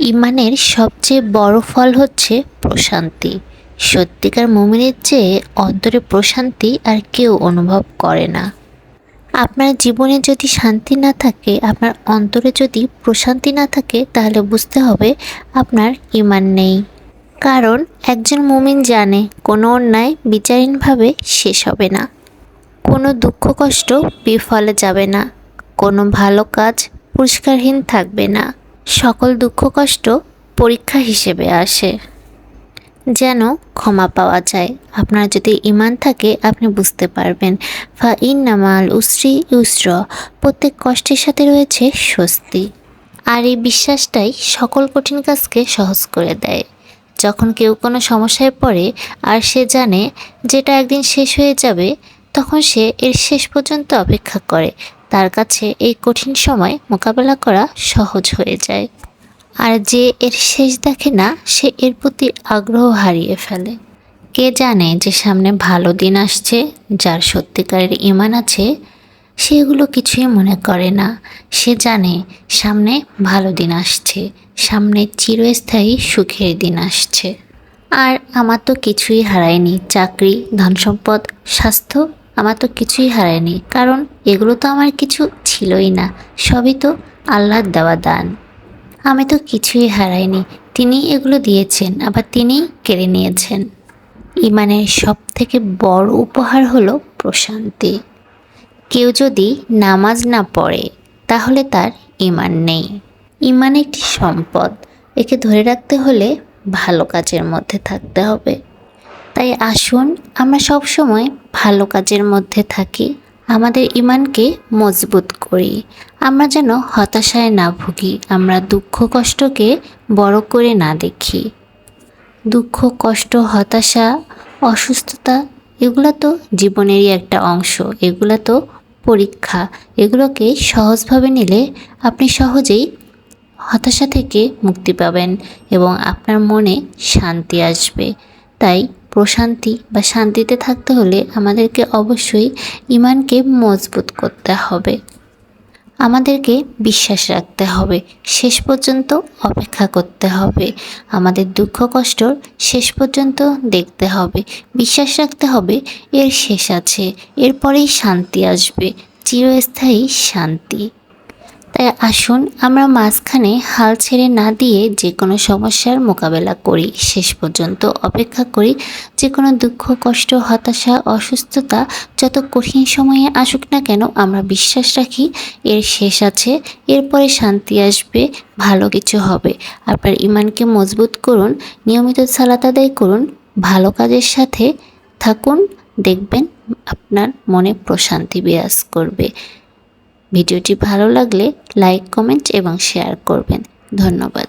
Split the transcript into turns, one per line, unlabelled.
ইমানের সবচেয়ে বড় ফল হচ্ছে প্রশান্তি। সত্যিকার মুমিনের চেয়ে অন্তরে প্রশান্তি আর কেউ অনুভব করে না। আপনার জীবনে যদি শান্তি না থাকে, আপনার অন্তরে যদি প্রশান্তি না থাকে, তাহলে বুঝতে হবে আপনার ইমান নেই। কারণ একজন মুমিন জানে কোনো অন্যায় বিচারহীনভাবে শেষ হবে না। কোনো দুঃখ, কষ্ট বিফলে যাবে না। কোনো ভালো কাজ পুরস্কারহীন থাকবে না। সকল দুঃখ কষ্ট পরীক্ষা হিসেবে আসে। যেন ক্ষমা পাওয়া যায়। আপনার যদি ইমান থাকে, আপনি বুঝতে পারবেন। ফা ইন নামাল উসরি ইউসর। প্রত্যেক কষ্টের সাথে রয়েছে স্বস্তি। আর এই বিশ্বাসটাই সকল কঠিন কাজকে সহজ করে দেয়। যখন কেউ কোনো সমস্যায় পড়ে আর সে জানে যেটা একদিন শেষ হয়ে যাবে, তখন সে এর শেষ পর্যন্ত অপেক্ষা করে। তার কাছে এই কঠিন সময় মোকাবেলা করা সহজ হয়ে যায়। আর যে এর শেষ দেখে না, সে এর প্রতি আগ্রহ হারিয়ে ফেলে। কে জানে যে সামনে ভালো দিন আসছে, যার সত্যিকারের ইমান আছে, সে এগুলো কিছুই মনে করে না। সে জানে সামনে ভালো দিন আসছে, সামনে চিরস্থায়ী সুখের দিন আসছে। আর আমার তো কিছুই হারায়নি, চাকরি ধন সম্পদ স্বাস্থ্য আমার তো কিছুই হারায়নি। কারণ এগুলো তো আমার কিছু ছিলই না। সবই তো আল্লাহর দেওয়া দান। আমি তো কিছুই হারাইনি। তিনি এগুলো দিয়েছেন, আবার তিনি কেড়ে নিয়েছেন। ইমানের সব থেকে বড় উপহার হলো প্রশান্তি। কেউ যদি নামাজ না পড়ে, তাহলে তার ইমান নেই। ইমান একটি সম্পদ। একে ধরে রাখতে হলে ভালো কাজের মধ্যে থাকতে হবে। তাই আসুন, আমরা সব সময় ভালো কাজের মধ্যে থাকি। আমাদের ইমানকে মজবুত করি। আমরা যেন হতাশায় না ভুগি। আমরা দুঃখ কষ্টকে বড় করে না দেখি। দুঃখ, কষ্ট, হতাশা, অসুস্থতা, এগুলো তো জীবনেরই একটা অংশ। এগুলো তো পরীক্ষা। এগুলোকে সহজভাবে নিলে আপনি সহজেই হতাশা থেকে মুক্তি পাবেন এবং আপনার মনে শান্তি আসবে। তাই প্রশান্তি বা শান্তিতে থাকতে হলে আমাদেরকে অবশ্যই ইমানকে মজবুত করতে হবে। আমাদেরকে বিশ্বাস রাখতে হবে। শেষ পর্যন্ত অপেক্ষা করতে হবে। আমাদের দুঃখ কষ্টর শেষ পর্যন্ত দেখতে হবে। বিশ্বাস রাখতে হবে, এর শেষ আছে। এরপরেই শান্তি আসবে। চিরস্থায়ী শান্তি। আসুন আমরা মাঝখানে হাল ছেড়ে না দিয়ে যে কোনো সমস্যার মোকাবেলা করি। শেষ পর্যন্ত অপেক্ষা করি যে কোনো দুঃখ, কষ্ট, হতাশা, অসুস্থতা যত কঠিন সময়ে আসুক না কেন আমরা বিশ্বাস রাখি, এর শেষ আছে, এরপরে শান্তি আসবে, ভালো কিছু হবে। আপনার ইমানকে মজবুত করুন, নিয়মিত সালাত আদায় করুন, ভালো কাজের সাথে থাকুন, দেখবেন আপনার মনে প্রশান্তি বিরাজ করবে। ভিডিওটি ভালো লাগলে লাইক কমেন্ট এবং শেয়ার করবেন। ধন্যবাদ।